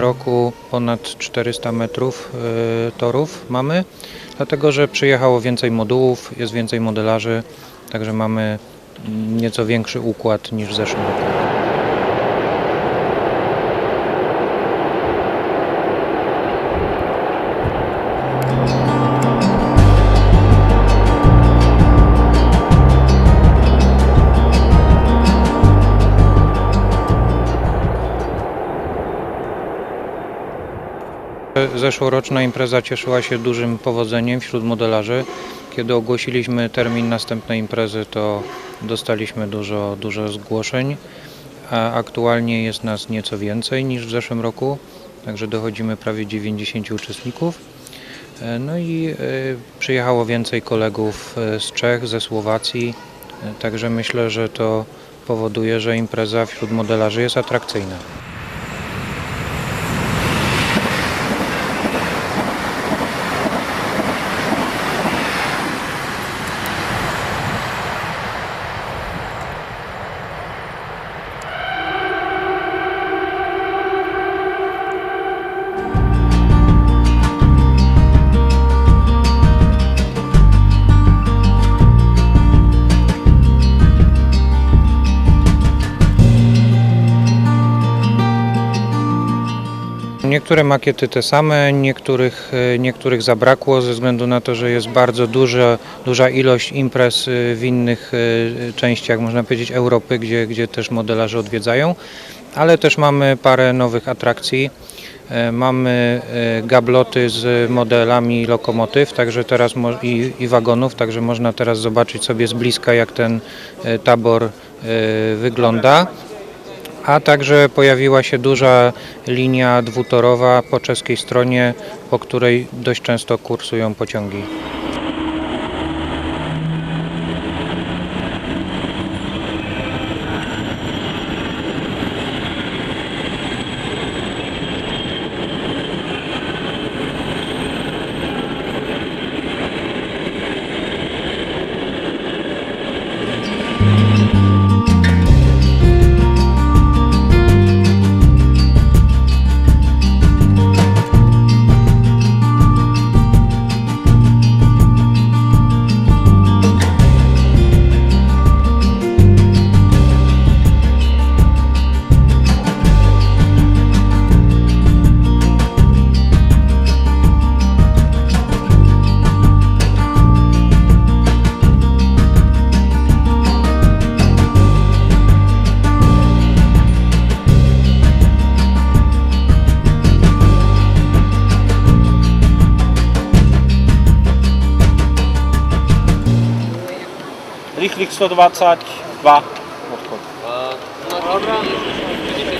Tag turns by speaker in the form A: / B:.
A: roku ponad 400 metrów y, torów mamy, dlatego że przyjechało więcej modułów, jest więcej modelarzy, także mamy mm, nieco większy układ niż w zeszłym roku. Zeszłoroczna impreza cieszyła się dużym powodzeniem wśród modelarzy. Kiedy ogłosiliśmy termin następnej imprezy, to dostaliśmy dużo, dużo zgłoszeń, a aktualnie jest nas nieco więcej niż w zeszłym roku, także dochodzimy prawie 90 uczestników. No i e, przyjechało więcej kolegów e, z Czech, ze Słowacji, e, także myślę, że to powoduje, że impreza wśród modelarzy jest atrakcyjna. Niektóre makiety te same, niektórych, e, niektórych zabrakło ze względu na to, że jest bardzo duża, duża ilość imprez e, w innych e, częściach, można powiedzieć, Europy, gdzie, gdzie też modelarze odwiedzają, ale też mamy parę nowych atrakcji. Mamy gabloty z modelami lokomotyw także teraz i, i wagonów, także można teraz zobaczyć sobie z bliska, jak ten tabor wygląda. A także pojawiła się duża linia dwutorowa po czeskiej stronie, po której dość często kursują pociągi.
B: rychlých 122, odchod.
C: Uh, no, no, no, no, no, no, no, no,